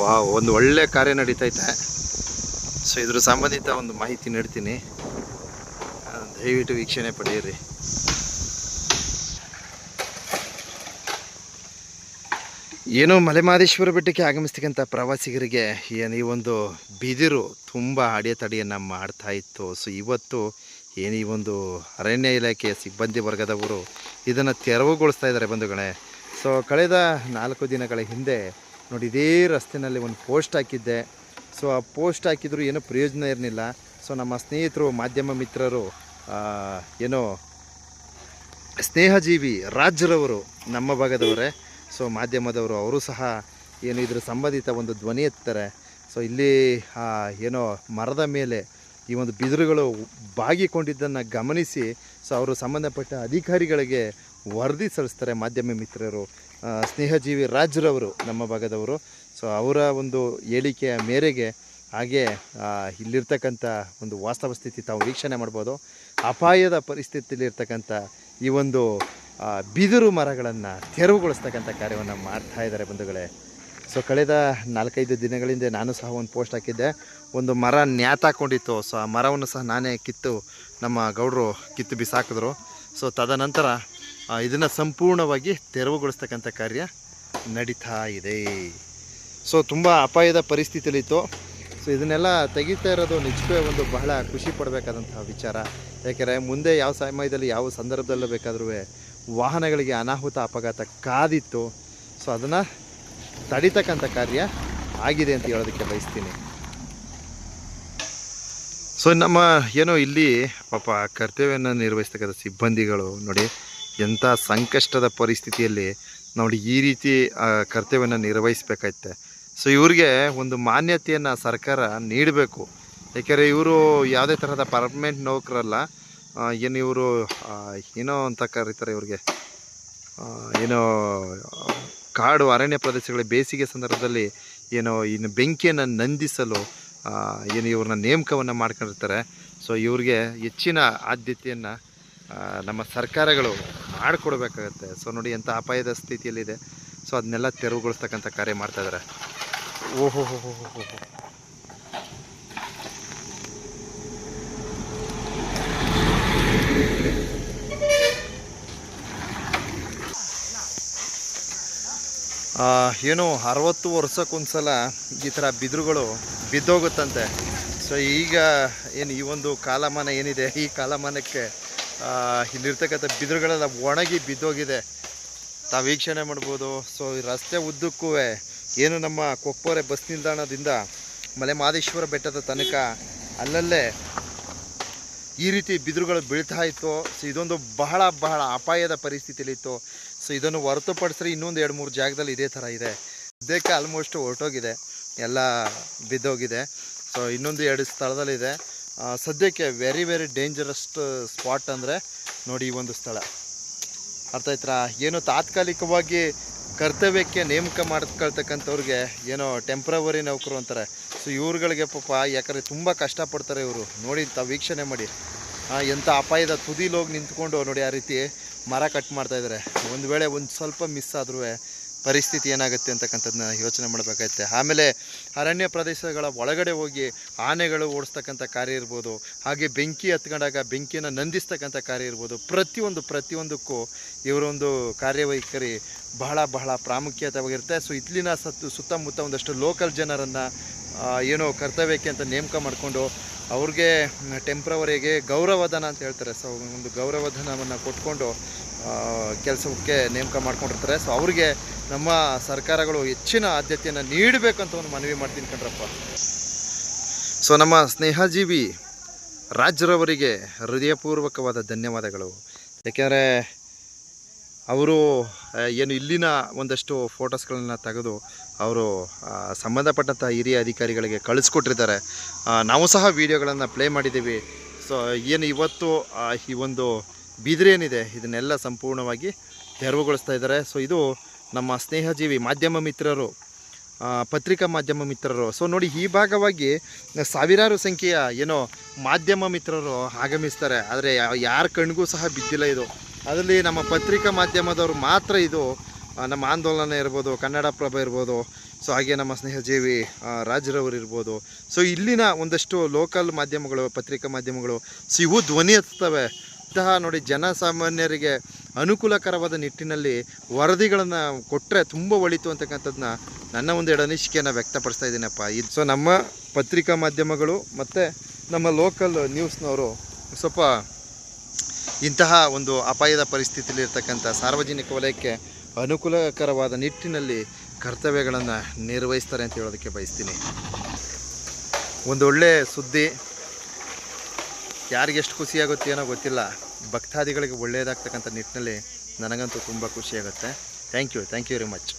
ವಾ ಒಂದು ಒಳ್ಳೆ ಕಾರ್ಯ ನಡೀತೈತೆ. ಸೊ ಇದ್ರ ಸಂಬಂಧಿತ ಒಂದು ಮಾಹಿತಿ ನೀಡ್ತೀನಿ. ದಯವಿಟ್ಟು ವೀಕ್ಷಣೆ ಪಡೆಯಿರಿ. ಏನು ಮಲೆಮಹದೇಶ್ವರ ಬೆಟ್ಟಕ್ಕೆ ಆಗಮಿಸ್ತಕ್ಕಂಥ ಪ್ರವಾಸಿಗರಿಗೆ ಏನು ಈ ಒಂದು ಬಿದಿರು ತುಂಬ ಅಡೆತಡೆಯನ್ನು ಮಾಡ್ತಾ ಇತ್ತು. ಸೊ ಇವತ್ತು ಏನು ಈ ಒಂದು ಅರಣ್ಯ ಇಲಾಖೆಯ ಸಿಬ್ಬಂದಿ ವರ್ಗದವರು ಇದನ್ನು ತೆರವುಗೊಳಿಸ್ತಾ ಇದ್ದಾರೆ ಬಂಧುಗಳೇ. ಸೊ ಕಳೆದ ನಾಲ್ಕು ದಿನಗಳ ಹಿಂದೆ ನೋಡಿ, ಇದೇ ರಸ್ತೆಯಲ್ಲಿ ಒಂದು ಪೋಸ್ಟ್ ಹಾಕಿದ್ದೆ. ಸೊ ಆ ಪೋಸ್ಟ್ ಹಾಕಿದ್ರು ಏನೂ ಪ್ರಯೋಜನ ಇರಲಿಲ್ಲ. ಸೊ ನಮ್ಮ ಸ್ನೇಹಿತರು, ಮಾಧ್ಯಮ ಮಿತ್ರರು ಏನೋ ಸ್ನೇಹಜೀವಿ ರಾಜ್ರವರು ನಮ್ಮ ಭಾಗದವರೇ. ಸೊ ಮಾಧ್ಯಮದವರು ಅವರು ಸಹ ಏನು ಇದ್ರ ಸಂಬಂಧಿತ ಒಂದು ಧ್ವನಿ ಎತ್ತಾರೆ. ಸೊ ಇಲ್ಲಿ ಏನೋ ಮರದ ಮೇಲೆ ಈ ಒಂದು ಬಿದಿರುಗಳು ಬಾಗಿಕೊಂಡಿದ್ದನ್ನು ಗಮನಿಸಿ ಸೊ ಅವರು ಸಂಬಂಧಪಟ್ಟ ಅಧಿಕಾರಿಗಳಿಗೆ ವರದಿ ಸಲ್ಲಿಸ್ತಾರೆ ಮಾಧ್ಯಮ ಮಿತ್ರರು ಸ್ನೇಹಜೀವಿ ರಾಜ್ರವರು ನಮ್ಮ ಭಾಗದವರು. ಸೊ ಅವರ ಒಂದು ಹೇಳಿಕೆಯ ಮೇರೆಗೆ ಹಾಗೆ ಇಲ್ಲಿರ್ತಕ್ಕಂಥ ಒಂದು ವಾಸ್ತವ ಸ್ಥಿತಿ ತಾವು ವೀಕ್ಷಣೆ ಮಾಡ್ಬೋದು. ಅಪಾಯದ ಪರಿಸ್ಥಿತಿಯಲ್ಲಿರ್ತಕ್ಕಂಥ ಈ ಒಂದು ಬಿದಿರು ಮರಗಳನ್ನು ತೆರವುಗೊಳಿಸ್ತಕ್ಕಂಥ ಕಾರ್ಯವನ್ನು ಮಾಡ್ತಾ ಇದ್ದಾರೆ ಬಂಧುಗಳೇ. ಸೊ ಕಳೆದ ನಾಲ್ಕೈದು ದಿನಗಳಿಂದ ನಾನು ಸಹ ಒಂದು ಪೋಸ್ಟ್ ಹಾಕಿದ್ದೆ. ಒಂದು ಮರ ನ್ಯಾತಾಕೊಂಡಿತ್ತು ಸೊ ಆ ಮರವನ್ನು ಸಹ ನಾನೇ ಕಿತ್ತು ನಮ್ಮ ಗೌಡರು ಕಿತ್ತು ಬಿಸಾಕಿದ್ರು. ಸೊ ತದನಂತರ ಇದನ್ನು ಸಂಪೂರ್ಣವಾಗಿ ತೆರವುಗೊಳಿಸ್ತಕ್ಕಂಥ ಕಾರ್ಯ ನಡೀತಾ ಇದೆ. ಸೊ ತುಂಬ ಅಪಾಯದ ಪರಿಸ್ಥಿತಿಯಲ್ಲಿತ್ತು. ಸೊ ಇದನ್ನೆಲ್ಲ ತೆಗಿತಾ ಇರೋದು ನಿಜವೇ ಒಂದು ಬಹಳ ಖುಷಿ ಪಡಬೇಕಾದಂತಹ ವಿಚಾರ. ಯಾಕೆಂದರೆ ಮುಂದೆ ಯಾವ ಸಮಯದಲ್ಲಿ ಯಾವ ಸಂದರ್ಭದಲ್ಲೂ ಬೇಕಾದ್ರೂ ವಾಹನಗಳಿಗೆ ಅನಾಹುತ, ಅಪಘಾತ ಕಾದಿತ್ತು. ಸೊ ಅದನ್ನು ತಡಿತಕ್ಕಂಥ ಕಾರ್ಯ ಆಗಿದೆ ಅಂತ ಹೇಳೋದಕ್ಕೆ ಬಯಸ್ತೀನಿ. ಸೊ ನಮ್ಮ ಏನೋ ಇಲ್ಲಿ ಪಾಪ ಕರ್ತವ್ಯವನ್ನು ನಿರ್ವಹಿಸ್ತಕ್ಕಂಥ ಸಿಬ್ಬಂದಿಗಳು ನೋಡಿ ಎಂಥ ಸಂಕಷ್ಟದ ಪರಿಸ್ಥಿತಿಯಲ್ಲಿ ನೋಡಿ ಈ ರೀತಿ ಕರ್ತವ್ಯವನ್ನು ನಿರ್ವಹಿಸಬೇಕಾಯ್ತೆ. ಸೊ ಇವ್ರಿಗೆ ಒಂದು ಮಾನ್ಯತೆಯನ್ನು ಸರ್ಕಾರ ನೀಡಬೇಕು. ಏಕೆಂದರೆ ಇವರು ಯಾವುದೇ ಥರದ ಪರ್ಮನೆಂಟ್ ನೌಕರಲ್ಲ. ಏನು ಇವರು ಏನೋ ಅಂತ ಕರೀತಾರೆ ಇವ್ರಿಗೆ. ಏನೋ ಕಾಡು ಅರಣ್ಯ ಪ್ರದೇಶಗಳ ಬೇಸಿಗೆ ಸಂದರ್ಭದಲ್ಲಿ ಏನೋ ಇನ್ನು ಬೆಂಕಿಯನ್ನು ನಂದಿಸಲು ಏನು ಇವ್ರನ್ನ ನೇಮಕವನ್ನು ಮಾಡ್ಕೊಂಡಿರ್ತಾರೆ. ಸೊ ಇವ್ರಿಗೆ ಹೆಚ್ಚಿನ ಆದ್ಯತೆಯನ್ನು ನಮ್ಮ ಸರ್ಕಾರಗಳು ಮಾಡಿಕೊಡ್ಬೇಕಾಗತ್ತೆ. ಸೊ ನೋಡಿ ಎಂಥ ಅಪಾಯದ ಸ್ಥಿತಿಯಲ್ಲಿದೆ. ಸೊ ಅದನ್ನೆಲ್ಲ ತೆರವುಗೊಳಿಸ್ತಕ್ಕಂಥ ಕಾರ್ಯ ಮಾಡ್ತಾ ಇದ್ದಾರೆ. ಓಹೋ ಆ, ಏನು ಅರವತ್ತು ವರ್ಷಕ್ಕೊಂದ್ಸಲ ಈ ಥರ ಬಿದಿರುಗಳು ಬಿದ್ದೋಗುತ್ತಂತೆ. ಸೊ ಈಗ ಏನು ಈ ಒಂದು ಕಾಲಮಾನ ಏನಿದೆ ಈ ಕಾಲಮಾನಕ್ಕೆ ಇಲ್ಲಿರ್ತಕ್ಕಂಥ ಬಿದಿರುಗಳೆಲ್ಲ ಒಣಗಿ ಬಿದ್ದೋಗಿದೆ. ತಾವು ವೀಕ್ಷಣೆ ಮಾಡ್ಬೋದು. ಸೊ ಈ ರಸ್ತೆ ಉದ್ದಕ್ಕೂ ಏನು ನಮ್ಮ ಕೊಪ್ಪೋರೆ ಬಸ್ ನಿಲ್ದಾಣದಿಂದ ಮಲೆ ಮಾದೇಶ್ವರ ಬೆಟ್ಟದ ತನಕ ಅಲ್ಲಲ್ಲೇ ಈ ರೀತಿ ಬಿದಿರುಗಳು ಬೀಳ್ತಾ ಇತ್ತು. ಸೊ ಇದೊಂದು ಬಹಳ ಬಹಳ ಅಪಾಯದ ಪರಿಸ್ಥಿತಿಯಲ್ಲಿತ್ತು. ಸೊ ಇದನ್ನು ಹೊರತುಪಡಿಸಿದ್ರೆ ಇನ್ನೊಂದು ಎರಡು, ಮೂರು ಜಾಗದಲ್ಲಿ ಇದೇ ಥರ ಇದೆ. ಇದಕ್ಕೆ ಆಲ್ಮೋಸ್ಟ್ ಹೊರಟೋಗಿದೆ. ಎಲ್ಲ ಬಿದ್ದೋಗಿದೆ. ಸೊ ಇನ್ನೊಂದು ಎರಡು ಸ್ಥಳದಲ್ಲಿದೆ. ಸದ್ಯಕ್ಕೆ ವೆರಿ ವೆರಿ ಡೇಂಜರಸ್ ಸ್ಪಾಟ್ ಅಂದರೆ ನೋಡಿ ಈ ಒಂದು ಸ್ಥಳ. ಅರ್ಥ ಆಯ್ತಾ ಏನು ತಾತ್ಕಾಲಿಕವಾಗಿ ಕರ್ತವ್ಯಕ್ಕೆ ನೇಮಕ ಮಾಡ್ಕೊಳ್ತಕ್ಕಂಥವ್ರಿಗೆ ಏನೋ ಟೆಂಪ್ರವರಿ ನೌಕರು ಅಂತಾರೆ. ಸೊ ಇವ್ರುಗಳಿಗೆ ಪಾಪ ಯಾಕಂದರೆ ತುಂಬ ಕಷ್ಟಪಡ್ತಾರೆ ಇವರು. ನೋಡಿ ತಾವು ವೀಕ್ಷಣೆ ಮಾಡಿ. ಎಂಥ ಅಪಾಯದ ತುದಿಲೋಗಿ ನಿಂತ್ಕೊಂಡು ನೋಡಿ ಆ ರೀತಿ ಮರ ಕಟ್ ಮಾಡ್ತಾಯಿದ್ದಾರೆ ಒಂದು ವೇಳೆ ಒಂದು ಸ್ವಲ್ಪ ಮಿಸ್ ಆದ್ರೂ ಪರಿಸ್ಥಿತಿ ಏನಾಗುತ್ತೆ ಅಂತಕ್ಕಂಥದ್ದನ್ನ ಯೋಚನೆ ಮಾಡಬೇಕಾಗುತ್ತೆ. ಆಮೇಲೆ ಅರಣ್ಯ ಪ್ರದೇಶಗಳ ಒಳಗಡೆ ಹೋಗಿ ಆನೆಗಳು ಓಡಿಸ್ತಕ್ಕಂಥ ಕಾರ್ಯ ಇರ್ಬೋದು, ಹಾಗೆ ಬೆಂಕಿ ಹತ್ಕೊಂಡಾಗ ಬೆಂಕಿಯನ್ನು ನಂದಿಸ್ತಕ್ಕಂಥ ಕಾರ್ಯ ಇರ್ಬೋದು, ಪ್ರತಿಯೊಂದು, ಪ್ರತಿಯೊಂದಕ್ಕೂ ಇವರೊಂದು ಕಾರ್ಯವೈಖರಿ ಬಹಳ ಬಹಳ ಪ್ರಾಮುಖ್ಯತೆವಾಗಿರುತ್ತೆ ಸೊ ಇಲ್ಲಿನ ಸತ್ತು ಸುತ್ತಮುತ್ತ ಒಂದಷ್ಟು ಲೋಕಲ್ ಜನರನ್ನು ಏನೋ ಕರ್ತವ್ಯಕ್ಕೆ ಅಂತ ನೇಮಕ ಮಾಡಿಕೊಂಡು ಅವ್ರಿಗೆ ಟೆಂಪ್ರವರಿಗೆ ಗೌರವಧನ ಅಂತ ಹೇಳ್ತಾರೆ. ಸೊ ಒಂದು ಗೌರವಧನವನ್ನು ಕೊಟ್ಕೊಂಡು ಕೆಲಸಕ್ಕೆ ನೇಮಕ ಮಾಡ್ಕೊಂಡಿರ್ತಾರೆ. ಸೊ ಅವ್ರಿಗೆ ನಮ್ಮ ಸರ್ಕಾರಗಳು ಹೆಚ್ಚಿನ ಆದ್ಯತೆಯನ್ನು ನೀಡಬೇಕು ಅಂತ ಒಂದು ಮನವಿ ಮಾಡ್ತೀನಿ ಕಣ್ರಪ್ಪ. ಸೊ ನಮ್ಮ ಸ್ನೇಹಜೀವಿ ರಾಜ್ರವರಿಗೆ ಹೃದಯಪೂರ್ವಕವಾದ ಧನ್ಯವಾದಗಳು. ಯಾಕೆಂದರೆ ಅವರು ಏನು ಇಲ್ಲಿನ ಒಂದಷ್ಟು ಫೋಟೋಸ್ಗಳನ್ನ ತೆಗೆದು ಅವರು ಸಂಬಂಧಪಟ್ಟಂಥ ಹಿರಿಯ ಅಧಿಕಾರಿಗಳಿಗೆ ಕಳಿಸ್ಕೊಟ್ಟಿದ್ದಾರೆ. ನಾವು ಸಹ ವಿಡಿಯೋಗಳನ್ನು ಪ್ಲೇ ಮಾಡಿದ್ದೀವಿ. ಸೊ, ಏನು ಇವತ್ತು ಈ ಒಂದು ಬಿದಿರೇನಿದೆ ಇದನ್ನೆಲ್ಲ ಸಂಪೂರ್ಣವಾಗಿ ತೆರವುಗೊಳಿಸ್ತಾ ಇದ್ದಾರೆ. ಸೊ, ಇದು ನಮ್ಮ ಸ್ನೇಹಜೀವಿ ಮಾಧ್ಯಮ ಮಿತ್ರರು ಪತ್ರಿಕಾ ಮಾಧ್ಯಮ ಮಿತ್ರರು. ಸೊ, ನೋಡಿ, ಈ ಭಾಗವಾಗಿ ಸಾವಿರಾರು ಸಂಖ್ಯೆಯ ಏನೋ ಮಾಧ್ಯಮ ಮಿತ್ರರು ಆಗಮಿಸ್ತಾರೆ. ಆದರೆ ಯಾರ ಕಣ್ಗೂ ಸಹ ಬಿದ್ದಿಲ್ಲ ಇದು. ಅದರಲ್ಲಿ ನಮ್ಮ ಪತ್ರಿಕಾ ಮಾಧ್ಯಮದವರು ಮಾತ್ರ ಇದು ನಮ್ಮ ಆಂದೋಲನ ಇರ್ಬೋದು ಕನ್ನಡಪ್ರಭ ಇರ್ಬೋದು, ಸೊ ಹಾಗೆ ನಮ್ಮ ಸ್ನೇಹಜೀವಿ ಜೀವಿ ರಾಜ್ರವರು ಇರ್ಬೋದು. ಸೊ ಇಲ್ಲಿನ ಒಂದಷ್ಟು ಲೋಕಲ್ ಮಾಧ್ಯಮಗಳು, ಪತ್ರಿಕಾ ಮಾಧ್ಯಮಗಳು, ಸೊ ಇವು ಧ್ವನಿ ಎತ್ತವೆ ಇಂತಹ ನೋಡಿ ಜನಸಾಮಾನ್ಯರಿಗೆ ಅನುಕೂಲಕರವಾದ ನಿಟ್ಟಿನಲ್ಲಿ ವರದಿಗಳನ್ನು ಕೊಟ್ಟರೆ ತುಂಬ ಒಳಿತು ಅಂತಕ್ಕಂಥದ್ದನ್ನ ನನ್ನ ಒಂದು ಎಡ ಅನಿಸಿಕೆಯನ್ನು ವ್ಯಕ್ತಪಡಿಸ್ತಾ ಇದ್ದೀನಪ್ಪ. ಇದು ಸೊ ನಮ್ಮ ಪತ್ರಿಕಾ ಮಾಧ್ಯಮಗಳು ಮತ್ತು ನಮ್ಮ ಲೋಕಲ್ ನ್ಯೂಸ್ನವರು ಸ್ವಲ್ಪ ಇಂತಹ ಒಂದು ಅಪಾಯದ ಪರಿಸ್ಥಿತಿಯಲ್ಲಿ ಇರತಕ್ಕಂಥ ಸಾರ್ವಜನಿಕ ವಲಯಕ್ಕೆ ಅನುಕೂಲಕರವಾದ ನಿಟ್ಟಿನಲ್ಲಿ ಕರ್ತವ್ಯಗಳನ್ನು ನಿರ್ವಹಿಸ್ತಾರೆ ಅಂತ ಹೇಳೋದಕ್ಕೆ ಬಯಸ್ತೀನಿ. ಒಂದು ಒಳ್ಳೆಯ ಸುದ್ದಿ ಯಾರಿಗೆಷ್ಟು ಖುಷಿಯಾಗುತ್ತೆ ಏನೋ ಗೊತ್ತಿಲ್ಲ, ಭಕ್ತಾದಿಗಳಿಗೆ ಒಳ್ಳೆಯದಾಗ್ತಕ್ಕಂಥ ನಿಟ್ಟಿನಲ್ಲಿ ನನಗಂತೂ ತುಂಬ ಖುಷಿಯಾಗುತ್ತೆ thank you thank you very much